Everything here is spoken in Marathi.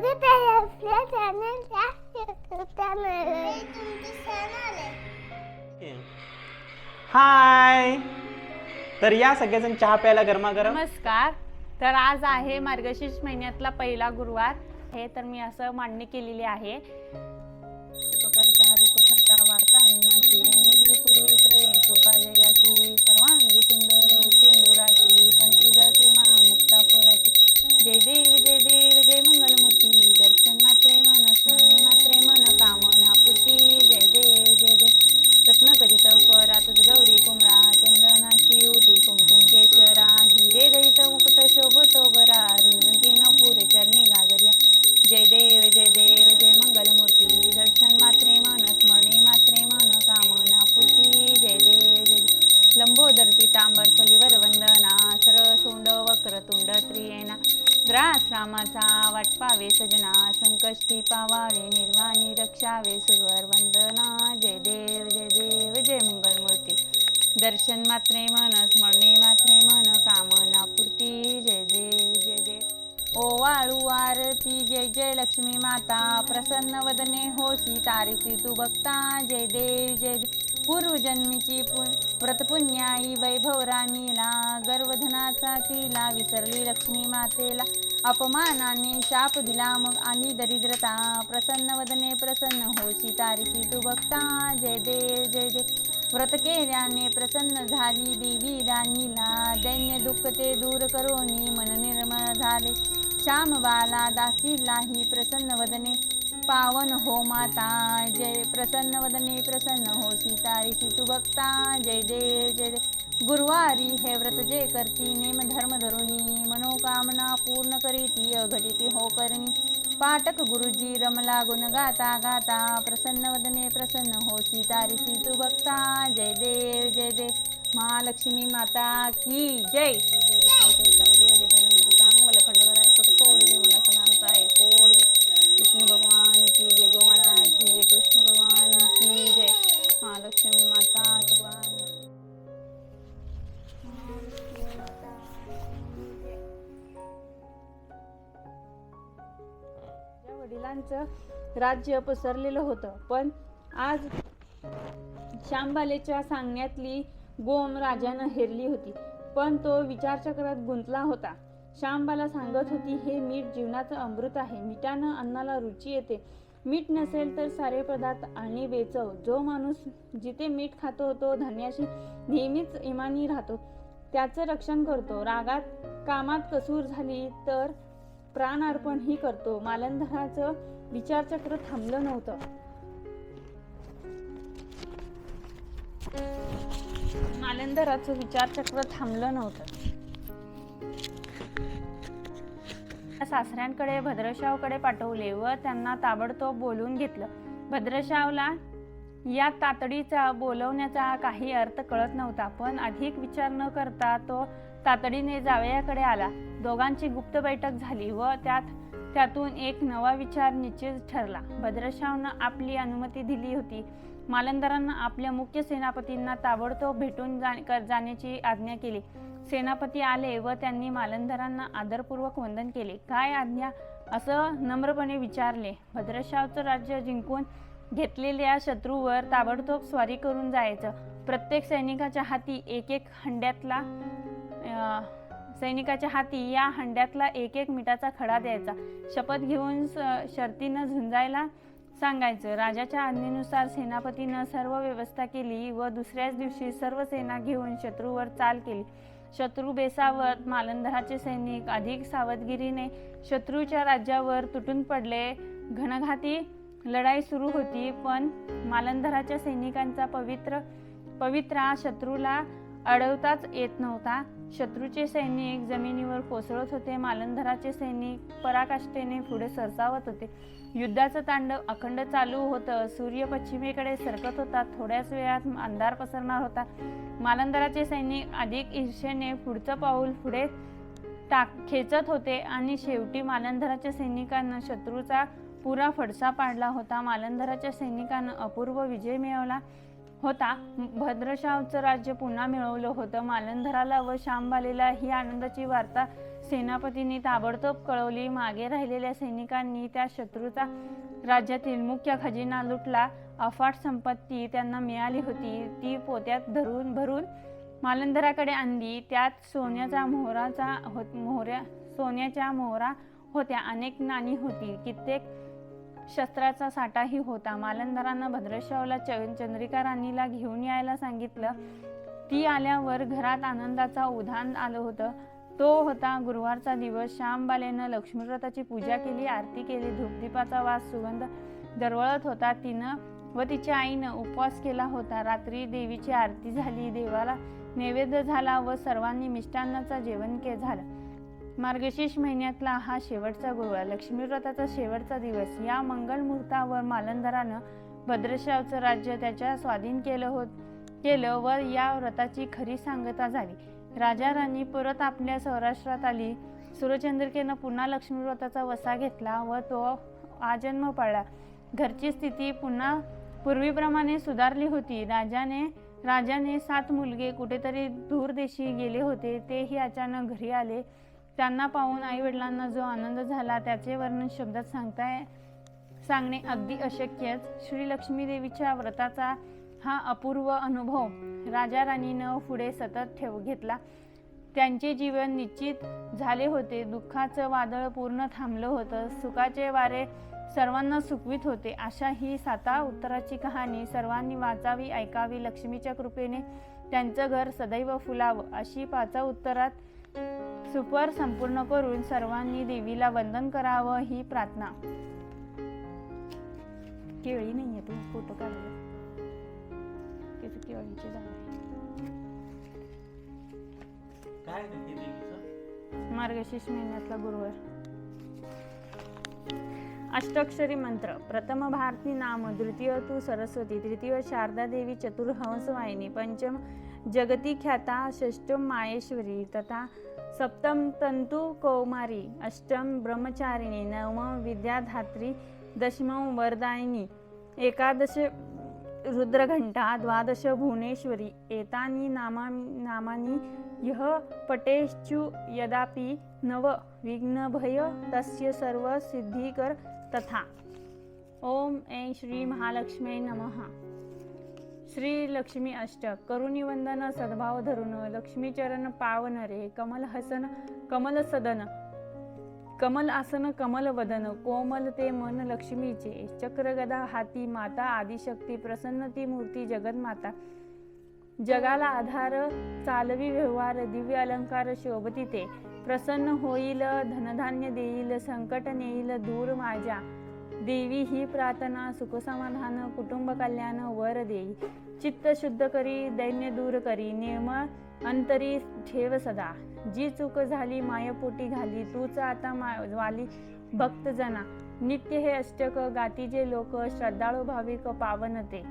चॅनल हाय. तर या सगळेजण चहा प्यायला गरमागरम? नमस्कार. तर आज आहे मार्गशीर्ष महिन्यातला पहिला गुरुवार. हे तर मी असं मांडणी केलेली आहे. करता वार्ता पूर्वी प्रेम कृपा जयाची पावे सजना संकष्टी पावावे निर्वाणी रक्षावे सुरवर वंदना जय देव जय देव जय मंगलमूर्ती. दर्शन मात्रे मन स्मरणे मात्रे मन कामना पूर्ती जय देव जय देव. ओ वाळू आरती जय जय लक्ष्मी माता प्रसन्न वदने होशी तारीची तू बघता जय देव जय पूर्वजन्मीची पु व्रतपुण्याई वैभव राणीला गर्वधनाचा तिला विसरली लक्ष्मी मातेला. अपमानाने शाप दिला मग आली दरिद्रता प्रसन्न वदने प्रसन्न हो तारीची तू भक्ता. जय देव जय देव व्रत केल्याने प्रसन्न झाली देवी राणीला. दैन्य दुःख ते दूर करोनी मन निर्मळ झाले. श्याम बाला दासीलाही प्रसन्न वदने. पावन हो माता जय. प्रसन्न वदने प्रसन्न हो सीतारी तू भक्ता. जय देव जय देव गुरुवारी हे व्रत जे करती नेम धर्म धरुनी मनोकामना पूर्ण करीती अघटिती हो करणी. पाटक गुरुजी रमला गुण गाता गाता प्रसन्न वदने प्रसन्न हो सीतारी तू भक्ता जय देव जय देव. महालक्ष्मी माता की जय. चांगलं खंडोबा कोटी कोडी मला सांगता आहे कोडी विष्णू भगवान की जय. गोमाता की जय कृष्ण भगवान की जय महालक्ष्मी माता भगवान राज्य पसरलेलं होतं. पण आज शांबालेच्या सांगण्यातली गोम राजानं हेरली होती. पण तो विचारचक्रात गुंतला होता. श्यामबाला सांगत होती हे मीठ जीवनाचं अमृत आहे. मिठानं अन्नाला रुची येते. मीठ नसेल तर सारे पदार्थ आणि वेचव. जो माणूस जिथे मीठ खातो तो धन्याशी नेहमीच इमानी राहतो. त्याचं रक्षण करतो. रागात कामात कसूर झाली तर प्राण अर्पणही करतो. मालंधराचं विचारचक्र थांबलं नव्हतं. मालंधराचं विचारचक्र थांबलं नव्हतं. सासऱ्यांकडे भद्रशावकडे पाठवले व त्यांना ताबडतोब बोलून घेतलं. भद्रशावला या तातडीचा बोलवण्याचा काही अर्थ कळत नव्हता पण अधिक विचार न करता तो तातडीने जावयाकडे आला. दोघांची गुप्त बैठक झाली व त्यात त्यातून एक नवा विचार निश्चित ठरला. भद्रशावनं आपली अनुमती दिली होती. मालंदरांना आपल्या मुख्य सेनापतींना ताबडतोब भेटून जा जाण्याची आज्ञा केली. सेनापती आले व त्यांनी मालंदरांना आदरपूर्वक वंदन केले. काय आज्ञा? असं नम्रपणे विचारले. भद्रशावचं राज्य जिंकून घेतलेल्या शत्रूवर ताबडतोब स्वारी करून जायचं. प्रत्येक सैनिकाच्या हाती एक एक हंड्यातला सैनिकाच्या हाती या हंड्यातला एक एक मिठाचा खडा द्यायचा. शपथ घेऊन स- शर्तीनं झुंजायला सांगायचं. राजाच्या आज्ञेनुसार सेनापतीनं सर्व व्यवस्था केली व दुसऱ्याच दिवशी सर्व सेना घेऊन शत्रूवर चाल केली. शत्रू बेसावत मालंधराचे सैनिक अधिक सावधगिरीने शत्रूच्या राज्यावर तुटून पडले. घनघाती लढाई सुरू होती पण मालंधराच्या सैनिकांचा पवित्र पवित्रा शत्रूला अडवताच येत नव्हता. शत्रूचे सैनिक जमिनीवर कोसळत होते मालंधराचे सैनिक पराकाष्ठेने पुढे सरसावत होते. युद्धाचं तांडव अखंड चालू होतं सूर्य पश्चिमेकडे सरकत होता थोड्याच वेळात अंधार पसरणार होता. मालंधराचे सैनिक अधिक ईर्षेने पुढचं पाऊल पुढे टाक खेचत होते आणि शेवटी मालंधराच्या सैनिकांना शत्रूचा पुरा फडसा पाडला होता. मालंधराच्या सैनिकानं अपूर्व विजय मिळवला होता. भद्रशावचं राज्य पुन्हा मिळवलं होतं. मालंधराला व शांबालेला ही आनंदाची वार्ता सेनापतींनी ताबडतोब कळवली. मागे राहिलेल्या सैनिकांनी त्या शत्रूचा राज्यातील मुख्य खजिना लुटला. अफाट संपत्ती त्यांना मिळाली होती. ती पोत्यात धरून भरून मालंधराकडे आणली. त्यात सोन्याचा मोहराचा हो मोहऱ्या सोन्याच्या मोहरा होत्या. अनेक नाणी होती. कित्येक शस्त्राचा साठाही होता. मालंदरानं भद्रशावला च- चंद्रिका राणीला घेऊन यायला सांगितलं. ती आल्यावर घरात आनंदाचा उधाण आलं होतं. तो होता गुरुवारचा दिवस. श्यामबालेनं लक्ष्मीव्रताची पूजा केली आरती केली धूपदीपाचा वास सुगंध दरवळत होता. तिनं व तिच्या आईनं उपवास केला होता. रात्री देवीची आरती झाली. देवाला नैवेद्य झाला व सर्वांनी मिष्टान्नाचा जेवण के झालं. मार्गशीर्ष महिन्यातला हा शेवटचा गुरुवार लक्ष्मीव्रताचा शेवटचा दिवस. या मंगल मुहूर्तावर मालंदरानं भद्रशावचं राज्य त्याच्या स्वाधीन केलं होत केलं व या व्रताची खरी सांगता झाली. राजा राणी परत आपल्या सौराष्ट्रात आली. सूर्यचंद्रिकेनं पुन्हा लक्ष्मीव्रताचा वसा घेतला व तो आजन्म पाळला. घरची स्थिती पुन्हा पूर्वीप्रमाणे सुधारली होती. राजाने राजाने सात मुलगे कुठेतरी दूरदेशी गेले होते. तेही अचानक घरी आले. त्यांना पाहून आईवडिलांना जो आनंद झाला त्याचे वर्णन शब्दात सांगताय. सांगणे अगदी अशक्यच. श्री लक्ष्मी देवीच्या व्रताचा हा अपूर्व अनुभव राजा राणीनं पुढे सतत ठेव घेतला. त्यांचे जीवन निश्चित झाले होते. दुःखाचं वादळ पूर्ण थांबलं होतं. सुखाचे वारे सर्वांना सुखवीत होते. अशा ही साता उत्तराची कहाणी सर्वांनी वाचावी ऐकावी लक्ष्मीच्या कृपेने त्यांचं घर सदैव फुलावं अशी पाचा उत्तरात सुपर संपूर्ण करून सर्वांनी देवीला वंदन करावं ही प्रार्थना. केळी नाहीये तू फोटो काढला केळीची झाड मार्गशीर्ष महिन्यातला गुरुवार. अष्टाक्षरी मंत्र. प्रथम भारती नाम द्वितीय तू सरस्वती तृतीय शारदा देवी चतुर्हंस वाहिनी पंचम जगती ख्याता षष्टम माहेश्वरी तथा सप्तम तंतु कौमारी अष्टम ब्रह्मचारिणी नवम विद्याधात्री दशमं वरदायिनी एकादश रुद्रघंटा द्वादश भुवनेश्वरी एतानि नामा नामानि यः पटेश्चु यदापि नव विघ्नभय तस्य सर्वसिद्धिकर तथा। ओम ऐं श्री महालक्ष्मी नमः। श्री लक्ष्मी अष्टक करुणी वंदन सद्भाव धरुण लक्ष्मीचरण पावन रे कमल हसन कमल सदन कमल आसन कमल वदन कोमल ते मन लक्ष्मीचे चक्रगदा हाती माता आदिशक्ती प्रसन्न ती मूर्ती जगन्माता. जगाला आधार चालवी व्यवहार दिव्य अलंकार शोभती ते. प्रसन्न होईल धनधान्य देईल संकट नेईल दूर माझ्या. देवी ही प्रार्थना सुखसमाधान कुटुंब कल्याण वर देई. चित्त शुद्ध करी दैन्य दूर करी निर्मळ अंतरी ठेव सदा. जी चूक झाली मायपोटी घाली तूच आता मा वाली भक्तजना. नित्य हे अष्टक गातीचे लोक श्रद्धाळू भाविक पावन ते